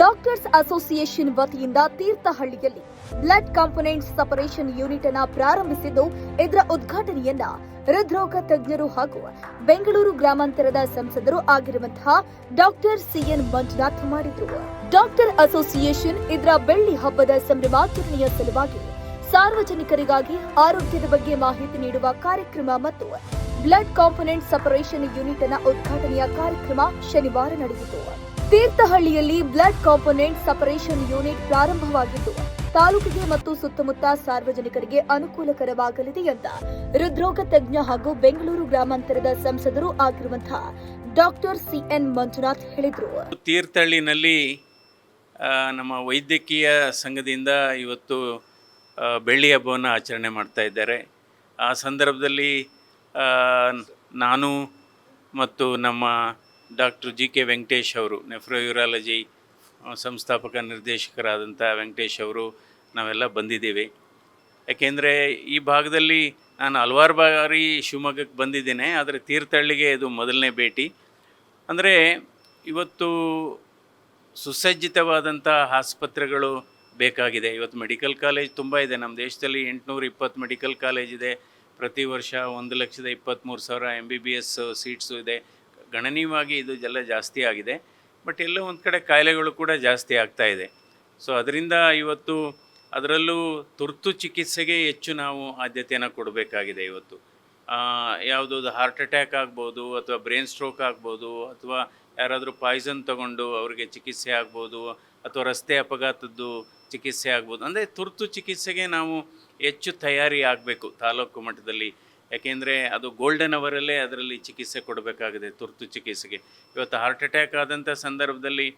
Doctors association ವತಿಯಿಂದ ತೀರ್ಥಹಳ್ಳಿಯಲ್ಲಿ blood component separation unit ಅನ್ನ ಪ್ರಾರಂಭಿಸಿದ್ದು, ಇದರ ಉದ್ಘಾಟನೆಯನ್ನ ಹೃದ್ರೋಗ ತಜ್ಞರು ಹಾಗೂ ಬೆಂಗಳೂರು ಗ್ರಾಮಾಂತರದ ಸಂಸದರು ಆಗಿರುವಂತಹ ಡಾಕ್ಟರ್ ಸಿಎನ್ ಮಂಜುನಾಥ್ ಮಾಡಿದ್ರು. ಡಾಕ್ಟರ್ ಅಸೋಸಿಯೇಷನ್ ಇದರ ಬೆಳ್ಳಿ ಹಬ್ಬದ ಸಂಭ್ರಮಾಚರಣೆಯ ಸಲುವಾಗಿ ಸಾರ್ವಜನಿಕರಿಗಾಗಿ ಆರೋಗ್ಯದ ಬಗ್ಗೆ ಮಾಹಿತಿ ನೀಡುವ ಕಾರ್ಯಕ್ರಮ ಮತ್ತು ಬ್ಲಡ್ ಕಾಂಪೊನೆಂಟ್ ಸಪರೇಷನ್ ಯೂನಿಟ್ ಅನ್ನ ಉದ್ಘಾಟನೆಯ ಕಾರ್ಯಕ್ರಮ ಶನಿವಾರ ನಡೆಯಿತು. ತೀರ್ಥಹಳ್ಳಿಯಲ್ಲಿ ಬ್ಲಡ್ ಕಾಂಪೊನೆಂಟ್ ಸಪರೇಷನ್ ಯೂನಿಟ್ ಪ್ರಾರಂಭವಾಗಿದ್ದು, ತಾಲೂಕಿಗೆ ಮತ್ತು ಸುತ್ತಮುತ್ತ ಸಾರ್ವಜನಿಕರಿಗೆ ಅನುಕೂಲಕರವಾಗಲಿದೆ ಅಂತ ಹೃದ್ರೋಗ ತಜ್ಞ ಹಾಗೂ ಬೆಂಗಳೂರು ಗ್ರಾಮಾಂತರದ ಸಂಸದರು ಆಗಿರುವಂತಹ ಡಾಕ್ಟರ್ ಸಿಎನ್ ಮಂಜುನಾಥ್ ಹೇಳಿದರು. ತೀರ್ಥಹಳ್ಳಿನಲ್ಲಿ ನಮ್ಮ ವೈದ್ಯಕೀಯ ಸಂಘದಿಂದ ಇವತ್ತು ಬೆಳ್ಳಿ ಹಬ್ಬವನ್ನು ಆಚರಣೆ ಮಾಡ್ತಾ ಇದ್ದಾರೆ. ಆ ಸಂದರ್ಭದಲ್ಲಿ ನಾನು ಮತ್ತು ನಮ್ಮ ಡಾಕ್ಟರ್ ಜಿ ಕೆ ವೆಂಕಟೇಶ್ ಅವರು, ನೆಫ್ರೋಯೂರಾಲಜಿ ಸಂಸ್ಥಾಪಕ ನಿರ್ದೇಶಕರಾದಂಥ ವೆಂಕಟೇಶ್ ಅವರು ನಾವೆಲ್ಲ ಬಂದಿದ್ದೀವಿ. ಯಾಕೆಂದರೆ ಈ ಭಾಗದಲ್ಲಿ ನಾನು ಹಲವಾರು ಬಾರಿ ಶಿವಮೊಗ್ಗಕ್ಕೆ ಬಂದಿದ್ದೇನೆ, ಆದರೆ ತೀರ್ಥಹಳ್ಳಿಗೆ ಇದು ಮೊದಲನೇ ಭೇಟಿ. ಅಂದರೆ ಇವತ್ತು ಸುಸಜ್ಜಿತವಾದಂಥ ಆಸ್ಪತ್ರೆಗಳು ಬೇಕಾಗಿದೆ. ಇವತ್ತು ಮೆಡಿಕಲ್ ಕಾಲೇಜ್ ತುಂಬ ಇದೆ. ನಮ್ಮ ದೇಶದಲ್ಲಿ ಎಂಟುನೂರ ಇಪ್ಪತ್ತು ಮೆಡಿಕಲ್ ಕಾಲೇಜ್ ಇದೆ. ಪ್ರತಿ ವರ್ಷ ಒಂದು ಲಕ್ಷದ ಇಪ್ಪತ್ತ್ಮೂರು ಸಾವಿರ M B B S seats ಇದೆ. ಗಣನೀಯವಾಗಿ ಇದು ಜಲ ಜಾಸ್ತಿ ಆಗಿದೆ. ಬಟ್ ಎಲ್ಲೋ ಒಂದು ಕಡೆ ಕಾಯಿಲೆಗಳು ಕೂಡ ಜಾಸ್ತಿ ಆಗ್ತಾ ಇದೆ. ಸೊ ಅದರಿಂದ ಇವತ್ತು ಅದರಲ್ಲೂ ತುರ್ತು ಚಿಕಿತ್ಸೆಗೆ ಹೆಚ್ಚು ನಾವು ಆದ್ಯತೆಯನ್ನು ಕೊಡಬೇಕಾಗಿದೆ ಇವತ್ತು. ಯಾವುದೋ ಹಾರ್ಟ್ ಅಟ್ಯಾಕ್ ಆಗ್ಬೋದು ಅಥವಾ ಬ್ರೈನ್ ಸ್ಟ್ರೋಕ್ ಆಗ್ಬೋದು ಅಥವಾ ಯಾರಾದರೂ ಪಾಯ್ಸನ್ ತಗೊಂಡು ಅವರಿಗೆ ಚಿಕಿತ್ಸೆ ಆಗ್ಬೋದು ಅಥವಾ ರಸ್ತೆ ಅಪಘಾತದ್ದು ಚಿಕಿತ್ಸೆ ಆಗ್ಬೋದು. ಅಂದರೆ ತುರ್ತು ಚಿಕಿತ್ಸೆಗೆ ನಾವು ಹೆಚ್ಚು ತಯಾರಿ ಆಗಬೇಕು ತಾಲೂಕು ಮಟ್ಟದಲ್ಲಿ. ಯಾಕೆಂದರೆ ಅದು ಗೋಲ್ಡನ್ ಅವರಲ್ಲೇ ಅದರಲ್ಲಿ ಚಿಕಿತ್ಸೆ ಕೊಡಬೇಕಾಗಿದೆ, ತುರ್ತು ಚಿಕಿತ್ಸೆಗೆ. ಇವತ್ತು ಹಾರ್ಟ್ ಅಟ್ಯಾಕ್ ಆದಂಥ ಸಂದರ್ಭದಲ್ಲಿ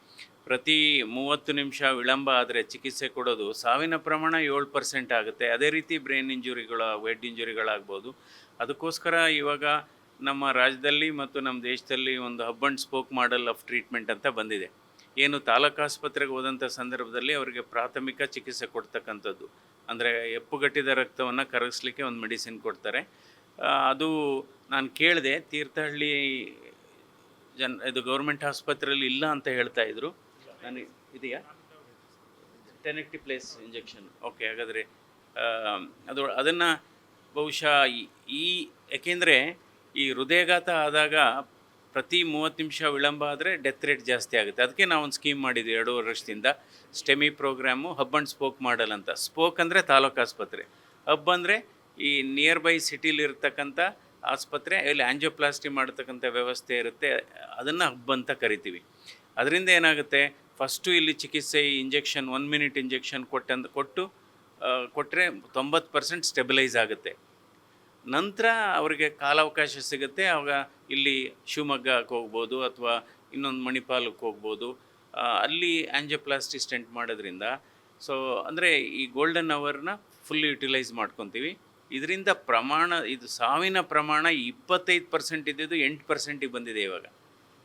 ಪ್ರತಿ ಮೂವತ್ತು ನಿಮಿಷ ವಿಳಂಬ ಆದರೆ ಚಿಕಿತ್ಸೆ ಕೊಡೋದು ಸಾವಿನ ಪ್ರಮಾಣ ಏಳು ಪರ್ಸೆಂಟ್ ಆಗುತ್ತೆ. ಅದೇ ರೀತಿ ಬ್ರೈನ್ ಇಂಜುರಿಗಳ ವೆಡ್ ಇಂಜುರಿಗಳಾಗ್ಬೋದು ಅದಕ್ಕೋಸ್ಕರ ಇವಾಗ ನಮ್ಮ ರಾಜ್ಯದಲ್ಲಿ ಮತ್ತು ನಮ್ಮ ದೇಶದಲ್ಲಿ ಒಂದು hub and spoke model of treatment ಅಂತ ಬಂದಿದೆ. ಏನು ತಾಲೂಕು ಆಸ್ಪತ್ರೆಗೆ ಹೋದಂಥ ಸಂದರ್ಭದಲ್ಲಿ ಅವರಿಗೆ ಪ್ರಾಥಮಿಕ ಚಿಕಿತ್ಸೆ ಕೊಡ್ತಕ್ಕಂಥದ್ದು. ಅಂದರೆ ಎಪ್ಪುಗಟ್ಟಿದ ರಕ್ತವನ್ನು ಕರಗಿಸ್ಲಿಕ್ಕೆ ಒಂದು ಮೆಡಿಸಿನ್ ಕೊಡ್ತಾರೆ. ಅದು ನಾನು ಕೇಳಿದೆ, ತೀರ್ಥಹಳ್ಳಿ ಜನ, ಇದು ಗೌರ್ಮೆಂಟ್ ಆಸ್ಪತ್ರೆಯಲ್ಲಿ ಇಲ್ಲ ಅಂತ ಹೇಳ್ತಾ ಇದ್ರು. ನನಗೆ ಇದೆಯಾ? ಟೆನೆಕ್ಟಿ ಪ್ಲೇಸ್ ಇಂಜೆಕ್ಷನ್ ಓಕೆ ಹಾಗಾದರೆ ಅದು, ಅದನ್ನು ಬಹುಶಃ ಈ- ಏಕೆಂದರೆ ಈ ಹೃದಯಘಾತ ಆದಾಗ ಪ್ರತಿ ಮೂವತ್ತು ನಿಮಿಷ ವಿಳಂಬ ಆದರೆ ಡೆತ್ ರೇಟ್ ಜಾಸ್ತಿ ಆಗುತ್ತೆ. ಅದಕ್ಕೆ ನಾವು ಒಂದು ಸ್ಕೀಮ್ ಮಾಡಿದ್ವಿ ಎರಡೂವರೆ ವರ್ಷದಿಂದ. STEMI programme hub and spoke model ಅಂತ. ಸ್ಪೋಕ್ ಅಂದರೆ ತಾಲೂಕು ಆಸ್ಪತ್ರೆ. ಹಬ್ ಅಂದರೆ ಈ ನಿಯರ್ ಬೈ ಸಿಟಿಲಿ ಇರ್ತಕ್ಕಂಥ ಆಸ್ಪತ್ರೆ, ಇಲ್ಲಿ ಆಂಜಿಯೋಪ್ಲಾಸ್ಟಿ ಮಾಡ್ತಕ್ಕಂಥ ವ್ಯವಸ್ಥೆ ಇರುತ್ತೆ. ಅದನ್ನು ಹಬ್ ಅಂತ ಕರಿತೀವಿ. ಅದರಿಂದ ಏನಾಗುತ್ತೆ? ಫಸ್ಟು ಇಲ್ಲಿ ಚಿಕಿತ್ಸೆ ಇಂಜೆಕ್ಷನ್ ಒನ್ ಮಿನಿಟ್ ಇಂಜೆಕ್ಷನ್ ಕೊಟ್ಟಂದು, ಕೊಟ್ಟು ಕೊಟ್ಟರೆ ತೊಂಬತ್ತು ಪರ್ಸೆಂಟ್ ಸ್ಟೆಬಿಲೈಸ್ ಆಗುತ್ತೆ. ನಂತರ ಅವರಿಗೆ ಕಾಲಾವಕಾಶ ಸಿಗುತ್ತೆ. ಆವಾಗ ಇಲ್ಲಿ ಶಿವಮೊಗ್ಗಕ್ಕೆ ಹೋಗ್ಬೋದು ಅಥವಾ ಇನ್ನೊಂದು ಮಣಿಪಾಲಕ್ಕೆ ಹೋಗ್ಬೋದು. ಅಲ್ಲಿ ಆ್ಯಂಜಿಯೋಪ್ಲಾಸ್ಟಿ ಸ್ಟೆಂಟ್ ಮಾಡೋದ್ರಿಂದ. ಸೊ ಅಂದರೆ ಈ ಗೋಲ್ಡನ್ ಅವರ್ನ ಫುಲ್ ಯುಟಿಲೈಸ್ ಮಾಡ್ಕೊತೀವಿ. ಇದರಿಂದ ಪ್ರಮಾಣ, ಇದು ಸಾವಿನ ಪ್ರಮಾಣ ಇಪ್ಪತ್ತೈದು ಪರ್ಸೆಂಟ್ ಇದ್ದಿದ್ದು ಎಂಟು ಪರ್ಸೆಂಟಿಗೆ ಬಂದಿದೆ ಇವಾಗ.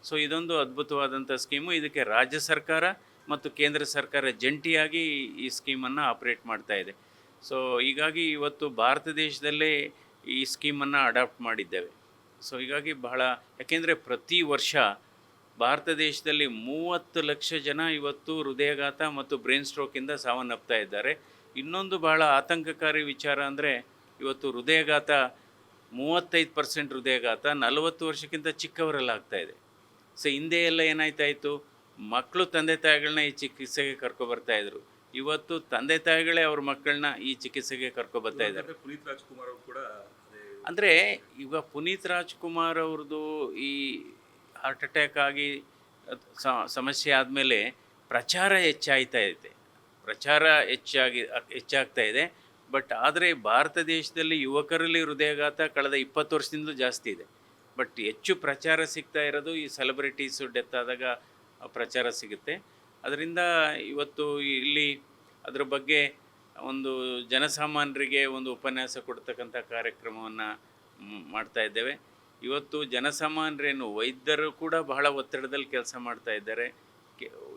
ಸೊ ಇದೊಂದು ಅದ್ಭುತವಾದಂಥ ಸ್ಕೀಮು. ಇದಕ್ಕೆ ರಾಜ್ಯ ಸರ್ಕಾರ ಮತ್ತು ಕೇಂದ್ರ ಸರ್ಕಾರ ಜಂಟಿಯಾಗಿ ಈ ಸ್ಕೀಮನ್ನು ಆಪ್ರೇಟ್ ಮಾಡ್ತಾ ಇದೆ. ಸೊ ಹೀಗಾಗಿ ಇವತ್ತು ಭಾರತ ದೇಶದಲ್ಲೇ ಈ ಸ್ಕೀಮನ್ನು ಅಡಾಪ್ಟ್ ಮಾಡಿದ್ದೇವೆ. ಸೊ ಹೀಗಾಗಿ ಬಹಳ, ಯಾಕೆಂದರೆ ಪ್ರತಿ ವರ್ಷ ಭಾರತ ದೇಶದಲ್ಲಿ ಮೂವತ್ತು ಲಕ್ಷ ಜನ ಇವತ್ತು ಹೃದಯಘಾತ ಮತ್ತು ಬ್ರೈನ್ ಸ್ಟ್ರೋಕಿಂದ ಸಾವನ್ನಪ್ತಾ ಇದ್ದಾರೆ. ಇನ್ನೊಂದು ಬಹಳ ಆತಂಕಕಾರಿ ವಿಚಾರ ಅಂದರೆ ಇವತ್ತು ಹೃದಯಘಾತ ಮೂವತ್ತೈದು ಪರ್ಸೆಂಟ್ ಹೃದಯಘಾತ ನಲವತ್ತು ವರ್ಷಕ್ಕಿಂತ ಚಿಕ್ಕವರೆಲ್ಲ ಆಗ್ತಾ ಇದೆ. ಸೊ ಹಿಂದೆ ಎಲ್ಲ ಏನಾಯ್ತಾ ಇತ್ತು ಮಕ್ಕಳು ತಂದೆ ತಾಯಿಗಳನ್ನ ಈ ಚಿಕಿತ್ಸೆಗೆ ಕರ್ಕೊಬರ್ತಾ ಇದ್ರು. ಇವತ್ತು ತಂದೆ ತಾಯಿಗಳೇ ಅವ್ರ ಮಕ್ಕಳನ್ನ ಈ ಚಿಕಿತ್ಸೆಗೆ ಕರ್ಕೊಬರ್ತಾ ಇದ್ದಾರೆ. ಪುನೀತ್ ರಾಜ್ಕುಮಾರ್ ಅವರು ಕೂಡ ಅದೇ ಅಂದರೆ ಈಗ ಪುನೀತ್ ರಾಜ್ಕುಮಾರ್ ಅವ್ರದ್ದು ಈ ಹಾರ್ಟ್ ಅಟ್ಯಾಕ್ ಆಗಿ ಸಮಸ್ಯೆ ಆದಮೇಲೆ ಪ್ರಚಾರ ಹೆಚ್ಚಾಯ್ತಾ ಇದೆ. ಪ್ರಚಾರ ಹೆಚ್ಚಾಗಿ ಹೆಚ್ಚಾಗ್ತಾ ಇದೆ. ಬಟ್ ಆದರೆ ಭಾರತ ದೇಶದಲ್ಲಿ ಯುವಕರಲ್ಲಿ ಹೃದಯಾಘಾತ ಕಳೆದ ಇಪ್ಪತ್ತು ವರ್ಷದಿಂದಲೂ ಜಾಸ್ತಿ ಇದೆ. ಬಟ್ ಹೆಚ್ಚು ಪ್ರಚಾರ ಸಿಗ್ತಾ ಇರೋದು ಈ ಸೆಲೆಬ್ರಿಟೀಸು ಡೆತ್ ಆದಾಗ ಪ್ರಚಾರ ಸಿಗುತ್ತೆ. ಅದರಿಂದ ಇವತ್ತು ಇಲ್ಲಿ ಅದ್ರ ಬಗ್ಗೆ ಒಂದು ಜನಸಾಮಾನ್ಯರಿಗೆ ಒಂದು ಉಪನ್ಯಾಸ ಕೊಡ್ತಕ್ಕಂಥ ಕಾರ್ಯಕ್ರಮವನ್ನು ಮಾಡ್ತಾ ಇದ್ದೇವೆ. ಇವತ್ತು ಜನಸಾಮಾನ್ಯರೇನು ವೈದ್ಯರು ಕೂಡ ಬಹಳ ಒತ್ತಡದಲ್ಲಿ ಕೆಲಸ ಮಾಡ್ತಾ ಇದ್ದಾರೆ.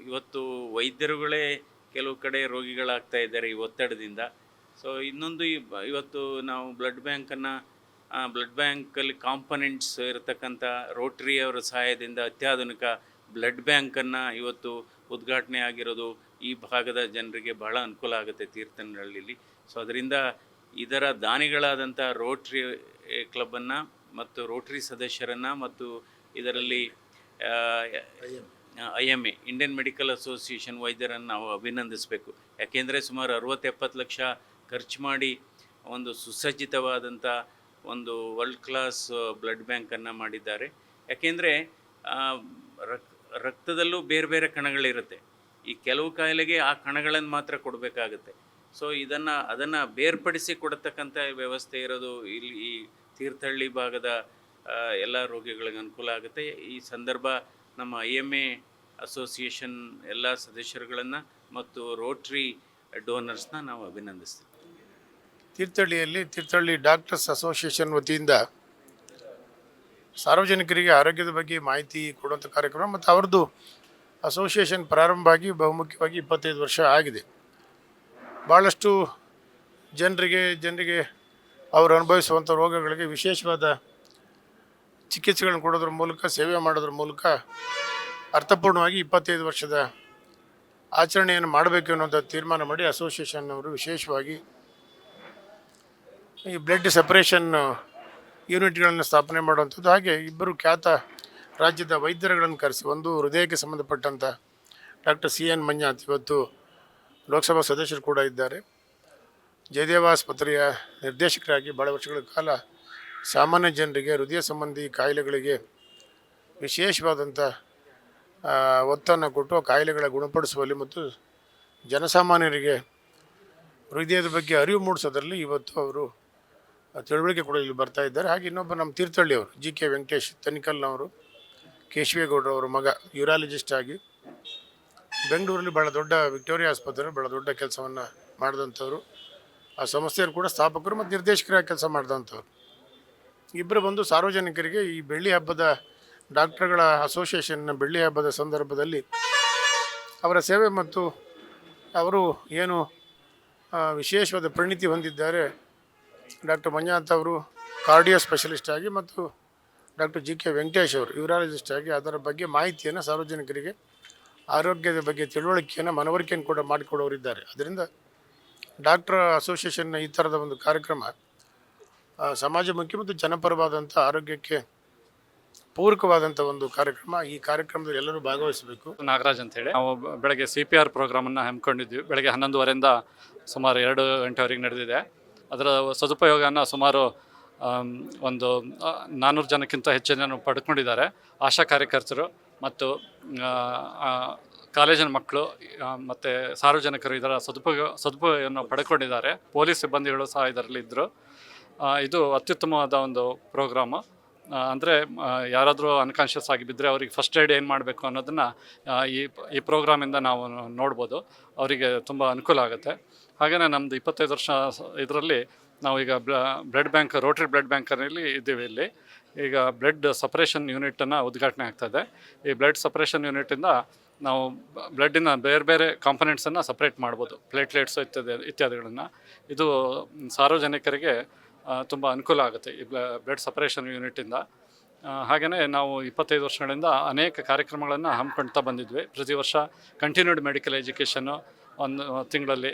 ಇವತ್ತು ವೈದ್ಯರುಗಳೇ ಕೆಲವು ಕಡೆ ರೋಗಿಗಳಾಗ್ತಾ ಇದ್ದಾರೆ ಈ ಒತ್ತಡದಿಂದ. ಸೊ ಇನ್ನೊಂದು ಇವತ್ತು ನಾವು ಬ್ಲಡ್ ಬ್ಯಾಂಕನ್ನು ಬ್ಲಡ್ ಬ್ಯಾಂಕಲ್ಲಿ ಕಾಂಪನೆಂಟ್ಸ್ ಇರತಕ್ಕಂಥ ರೋಟ್ರಿ ಅವರ ಸಹಾಯದಿಂದ ಅತ್ಯಾಧುನಿಕ ಬ್ಲಡ್ ಬ್ಯಾಂಕನ್ನು ಇವತ್ತು ಉದ್ಘಾಟನೆ ಆಗಿರೋದು ಈ ಭಾಗದ ಜನರಿಗೆ ಬಹಳ ಅನುಕೂಲ ಆಗುತ್ತೆ ತೀರ್ಥನಹಳ್ಳಿಲಿ ಸೊ ಅದರಿಂದ ಇದರ ದಾನಿಗಳಾದಂಥ ರೋಟ್ರಿ ಕ್ಲಬ್ಬನ್ನು ಮತ್ತು ರೋಟ್ರಿ ಸದಸ್ಯರನ್ನು ಮತ್ತು ಇದರಲ್ಲಿ I M A Indian Medical Association ವೈದ್ಯರನ್ನು ನಾವು ಅಭಿನಂದಿಸಬೇಕು. ಯಾಕೆಂದರೆ ಸುಮಾರು ಅರವತ್ತು ಎಪ್ಪತ್ತು ಲಕ್ಷ ಖರ್ಚು ಮಾಡಿ ಒಂದು ಸುಸಜ್ಜಿತವಾದಂಥ ಒಂದು ವರ್ಲ್ಡ್ ಕ್ಲಾಸ್ ಬ್ಲಡ್ ಬ್ಯಾಂಕನ್ನು ಮಾಡಿದ್ದಾರೆ. ಯಾಕೆಂದರೆ ರಕ್, ರಕ್ತದಲ್ಲೂ ಬೇರೆ ಬೇರೆ ಕಣಗಳಿರುತ್ತೆ. ಈ ಕೆಲವು ಕಾಯಿಲೆಗೆ ಆ ಕಣಗಳನ್ನು ಮಾತ್ರ ಕೊಡಬೇಕಾಗುತ್ತೆ. ಸೊ ಇದನ್ನು, ಅದನ್ನು ಬೇರ್ಪಡಿಸಿ ಕೊಡತಕ್ಕಂಥ ವ್ಯವಸ್ಥೆ ಇರೋದು ಇಲ್ಲಿ ಈ ತೀರ್ಥಹಳ್ಳಿ ಭಾಗದ ಎಲ್ಲ ರೋಗಿಗಳಿಗೆ ಅನುಕೂಲ ಆಗುತ್ತೆ. ಈ ಸಂದರ್ಭ ನಮ್ಮ ಐ ಎಂ ಎ ಅಸೋಸಿಯೇಷನ್ ಎಲ್ಲ ಸದಸ್ಯರುಗಳನ್ನು ಮತ್ತು ರೋಟ್ರಿ ಡೋನರ್ಸ್ನ ನಾವು ಅಭಿನಂದಿಸ್ತೀವಿ. ತೀರ್ಥಹಳ್ಳಿಯಲ್ಲಿ ತೀರ್ಥಹಳ್ಳಿ ಡಾಕ್ಟರ್ಸ್ ಅಸೋಸಿಯೇಷನ್ ವತಿಯಿಂದ ಸಾರ್ವಜನಿಕರಿಗೆ ಆರೋಗ್ಯದ ಬಗ್ಗೆ ಮಾಹಿತಿ ಕೊಡುವಂಥ ಕಾರ್ಯಕ್ರಮ ಮತ್ತು ಅವ್ರದ್ದು ಅಸೋಸಿಯೇಷನ್ ಪ್ರಾರಂಭ ಆಗಿ ಬಹುಮುಖ್ಯವಾಗಿ ಇಪ್ಪತ್ತೈದು ವರ್ಷ ಆಗಿದೆ. ಭಾಳಷ್ಟು ಜನರಿಗೆ ಜನರಿಗೆ ಅವರು ಅನುಭವಿಸುವಂಥ ರೋಗಗಳಿಗೆ ವಿಶೇಷವಾದ ಚಿಕಿತ್ಸೆಗಳನ್ನು ಕೊಡೋದ್ರ ಮೂಲಕ, ಸೇವೆ ಮಾಡೋದ್ರ ಮೂಲಕ ಅರ್ಥಪೂರ್ಣವಾಗಿ ಇಪ್ಪತ್ತೈದು ವರ್ಷದ ಆಚರಣೆಯನ್ನು ಮಾಡಬೇಕು ಅನ್ನೋಂಥ ತೀರ್ಮಾನ ಮಾಡಿ ಅಸೋಸಿಯೇಷನ್ ಅವರು ವಿಶೇಷವಾಗಿ ಈ ಬ್ಲಡ್ ಸೆಪರೇಷನ್ ಯೂನಿಟ್ಗಳನ್ನು ಸ್ಥಾಪನೆ ಮಾಡುವಂಥದ್ದು. ಹಾಗೆ ಇಬ್ಬರು ಖ್ಯಾತ ರಾಜ್ಯದ ವೈದ್ಯರುಗಳನ್ನು ಕರೆಸಿ, ಒಂದು ಹೃದಯಕ್ಕೆ ಸಂಬಂಧಪಟ್ಟಂಥ ಡಾಕ್ಟರ್ ಸಿ ಎನ್ ಮಂಜಾತ್ ಇವತ್ತು ಲೋಕಸಭಾ ಸದಸ್ಯರು ಕೂಡ ಇದ್ದಾರೆ. ಜಯದೇವ ಆಸ್ಪತ್ರೆಯ ನಿರ್ದೇಶಕರಾಗಿ ಭಾಳ ವರ್ಷಗಳ ಕಾಲ ಸಾಮಾನ್ಯ ಜನರಿಗೆ ಹೃದಯ ಸಂಬಂಧಿ ಕಾಯಿಲೆಗಳಿಗೆ ವಿಶೇಷವಾದಂಥ ಒತ್ತನ್ನು ಕೊಟ್ಟು ಕಾಯಿಲೆಗಳ ಗುಣಪಡಿಸುವಲ್ಲಿ ಮತ್ತು ಜನಸಾಮಾನ್ಯರಿಗೆ ಹೃದಯದ ಬಗ್ಗೆ ಅರಿವು ಮೂಡಿಸೋದ್ರಲ್ಲಿ ಇವತ್ತು ಅವರು ತಿಳುವಳಿಕೆ ಕೂಡ ಇಲ್ಲಿ ಬರ್ತಾ ಇದ್ದಾರೆ. ಹಾಗೆ ಇನ್ನೊಬ್ಬ ನಮ್ಮ ತೀರ್ಥಹಳ್ಳಿ ಅವರು, ಜಿ ಕೆ ವೆಂಕಟೇಶ್ ತನಿಕಲ್ನವರು ಅವರ ಮಗ ಯೂರಾಲಜಿಸ್ಟ್ ಆಗಿ ಬೆಂಗಳೂರಲ್ಲಿ ಭಾಳ ದೊಡ್ಡ ವಿಕ್ಟೋರಿಯಾ ಆಸ್ಪತ್ರೆ ಭಾಳ ದೊಡ್ಡ ಕೆಲಸವನ್ನು ಮಾಡಿದಂಥವ್ರು. ಆ ಸಂಸ್ಥೆಯವರು ಕೂಡ ಸ್ಥಾಪಕರು ಮತ್ತು ನಿರ್ದೇಶಕರಾಗಿ ಕೆಲಸ ಮಾಡಿದಂಥವ್ರು. ಇಬ್ಬರು ಬಂದು ಸಾರ್ವಜನಿಕರಿಗೆ ಈ ಬೆಳ್ಳಿ ಹಬ್ಬದ ಡಾಕ್ಟರ್ಗಳ ಅಸೋಸಿಯೇಷನ್ನ ಬೆಳ್ಳಿ ಹಬ್ಬದ ಸಂದರ್ಭದಲ್ಲಿ ಅವರ ಸೇವೆ ಮತ್ತು ಅವರು ಏನು ವಿಶೇಷವಾದ ಪರಿಣಿತಿ ಹೊಂದಿದ್ದಾರೆ. ಡಾಕ್ಟರ್ ಮಂಜುನಾಥ್ ಅವರು ಕಾರ್ಡಿಯೋ ಸ್ಪೆಷಲಿಸ್ಟ್ ಆಗಿ ಮತ್ತು ಡಾಕ್ಟರ್ ಜಿ ಕೆ ವೆಂಕಟೇಶ್ ಅವರು ಯೂರಾಲಜಿಸ್ಟ್ ಆಗಿ ಅದರ ಬಗ್ಗೆ ಮಾಹಿತಿಯನ್ನು ಸಾರ್ವಜನಿಕರಿಗೆ, ಆರೋಗ್ಯದ ಬಗ್ಗೆ ತಿಳುವಳಿಕೆಯನ್ನು ಮನವರಿಕೆಯನ್ನು ಕೂಡ ಮಾಡಿಕೊಡೋರಿದ್ದಾರೆ ಅದರಿಂದ ಡಾಕ್ಟರ್ ಅಸೋಸಿಯೇಷನ್ನ ಈ ಥರದ ಒಂದು ಕಾರ್ಯಕ್ರಮ ಸಮಾಜಮುಖಿ ಮತ್ತು ಜನಪರವಾದಂಥ ಆರೋಗ್ಯಕ್ಕೆ ಪೂರಕವಾದಂಥ ಒಂದು ಕಾರ್ಯಕ್ರಮ ಈ ಕಾರ್ಯಕ್ರಮದಲ್ಲಿ ಎಲ್ಲರೂ ಭಾಗವಹಿಸಬೇಕು. ನಾಗರಾಜ್ ಅಂತೇಳಿ ನಾವು ಬೆಳಗ್ಗೆ ಸಿ ಪಿ ಆರ್ ಪ್ರೋಗ್ರಾಮನ್ನು ಹಮ್ಮಿಕೊಂಡಿದ್ವಿ. ಬೆಳಗ್ಗೆ ಹನ್ನೊಂದುವರೆಯಿಂದ ಸುಮಾರು ಎರಡು ಗಂಟೆವರೆಗೆ ನಡೆದಿದೆ. ಅದರ ಸದುಪಯೋಗವನ್ನು ಸುಮಾರು ಒಂದು ನಾನ್ನೂರು ಜನಕ್ಕಿಂತ ಹೆಚ್ಚು ಜನ ಪಡ್ಕೊಂಡಿದ್ದಾರೆ. ಆಶಾ ಕಾರ್ಯಕರ್ತರು ಮತ್ತು ಕಾಲೇಜಿನ ಮಕ್ಕಳು ಮತ್ತು ಸಾರ್ವಜನಿಕರು ಇದರ ಸದುಪಯೋಗ, ಸದುಪಯೋಗವನ್ನು ಪಡ್ಕೊಂಡಿದ್ದಾರೆ. ಪೊಲೀಸ್ ಸಿಬ್ಬಂದಿಗಳು ಸಹ ಇದರಲ್ಲಿ ಇದ್ದರು ಇದು ಅತ್ಯುತ್ತಮವಾದ ಒಂದು ಪ್ರೋಗ್ರಾಮು. ಅಂದರೆ ಯಾರಾದರೂ ಅನ್ಕಾನ್ಷಿಯಸ್ ಆಗಿ ಬಿದ್ದರೆ ಅವರಿಗೆ ಫಸ್ಟ್ ಏಡ್ ಏನು ಮಾಡಬೇಕು ಅನ್ನೋದನ್ನು ಈ ಈ ಪ್ರೋಗ್ರಾಮಿಂದ ನಾವು ನೋಡ್ಬೋದು. ಅವರಿಗೆ ತುಂಬ ಅನುಕೂಲ ಆಗುತ್ತೆ. ಹಾಗೆಯೇ ನಮ್ಮದು ಇಪ್ಪತ್ತೈದು ವರ್ಷ ಇದರಲ್ಲಿ ನಾವು ಈಗ ಬ್ಲಡ್ ಬ್ಯಾಂಕ್, ರೋಟರಿ ಬ್ಲಡ್ ಬ್ಯಾಂಕಲ್ಲಿ ಇದ್ದೀವಿ ಇಲ್ಲಿ. ಈಗ ಬ್ಲಡ್ ಸಪ್ರೇಷನ್ ಯೂನಿಟನ್ನು ಉದ್ಘಾಟನೆ ಆಗ್ತದೆ ಈ ಬ್ಲಡ್ ಸಪ್ರೇಷನ್ ಯೂನಿಟಿಂದ ನಾವು ಬ್ಲಡ್ಡಿನ ಬೇರೆ ಬೇರೆ ಕಾಂಪೊನೆಂಟ್ಸನ್ನು ಸಪ್ರೇಟ್ ಮಾಡ್ಬೋದು. ಪ್ಲೇಟ್ಲೆಟ್ಸ್ ಇತ್ಯಾದಿ, ಇತ್ಯಾದಿಗಳನ್ನು. ಇದು ಸಾರ್ವಜನಿಕರಿಗೆ ತುಂಬ ಅನುಕೂಲ ಆಗುತ್ತೆ ಈ ಬ್ಲಡ್ ಸಪ್ರೇಷನ್ ಯೂನಿಟಿಂದ. ಹಾಗೆಯೇ ನಾವು ಇಪ್ಪತ್ತೈದು ವರ್ಷಗಳಿಂದ ಅನೇಕ ಕಾರ್ಯಕ್ರಮಗಳನ್ನು ಹಮ್ಮಿಕೊಳ್ತಾ ಬಂದಿದ್ವಿ. ಪ್ರತಿ ವರ್ಷ ಕಂಟಿನ್ಯೂಡ್ ಮೆಡಿಕಲ್ ಎಜುಕೇಷನ್ನು ಒಂದು ತಿಂಗಳಲ್ಲಿ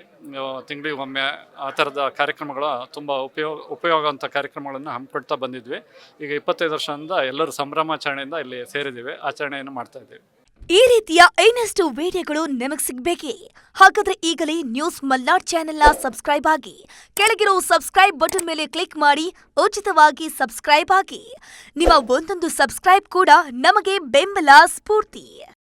ತಿಂಗಳಿಗೆ ಒಮ್ಮೆ ಆ ಥರದ ಕಾರ್ಯಕ್ರಮಗಳ ತುಂಬ ಉಪಯೋಗ ಉಪಯೋಗ ಅಂತ ಕಾರ್ಯಕ್ರಮಗಳನ್ನು ಹಮ್ಮಿಕೊಳ್ತಾ ಬಂದಿದ್ವಿ. ಈಗ ಇಪ್ಪತ್ತೈದು ವರ್ಷದಿಂದ ಎಲ್ಲರೂ ಸಂಭ್ರಮಾಚರಣೆಯಿಂದ ಇಲ್ಲಿ ಸೇರಿದ್ದೀವಿ. ಆಚರಣೆಯನ್ನು ಮಾಡ್ತಾ ಇದ್ದೀವಿ. ಈ ರೀತಿಯ ಇನ್ನಷ್ಟು ವಿಡಿಯೋಗಳು ನಿಮಗೆ ಸಿಗಬೇಕೇ? ಹಾಗಾದ್ರೆ ಈಗಲೇ ನ್ಯೂಸ್ ಮಲ್ನಾಡ್ ಚಾನೆಲ್ನ ಸಬ್ಸ್ಕ್ರೈಬ್ ಆಗಿ, ಕೆಳಗಿರೋ ಸಬ್ಸ್ಕ್ರೈಬ್ ಬಟನ್ ಮೇಲೆ ಕ್ಲಿಕ್ ಮಾಡಿ, ಉಚಿತವಾಗಿ ಸಬ್ಸ್ಕ್ರೈಬ್ ಆಗಿ. ನಿಮ್ಮ ಒಂದೊಂದು ಸಬ್ಸ್ಕ್ರೈಬ್ ಕೂಡ ನಮಗೆ ಬೆಂಬಲ, ಸ್ಫೂರ್ತಿ.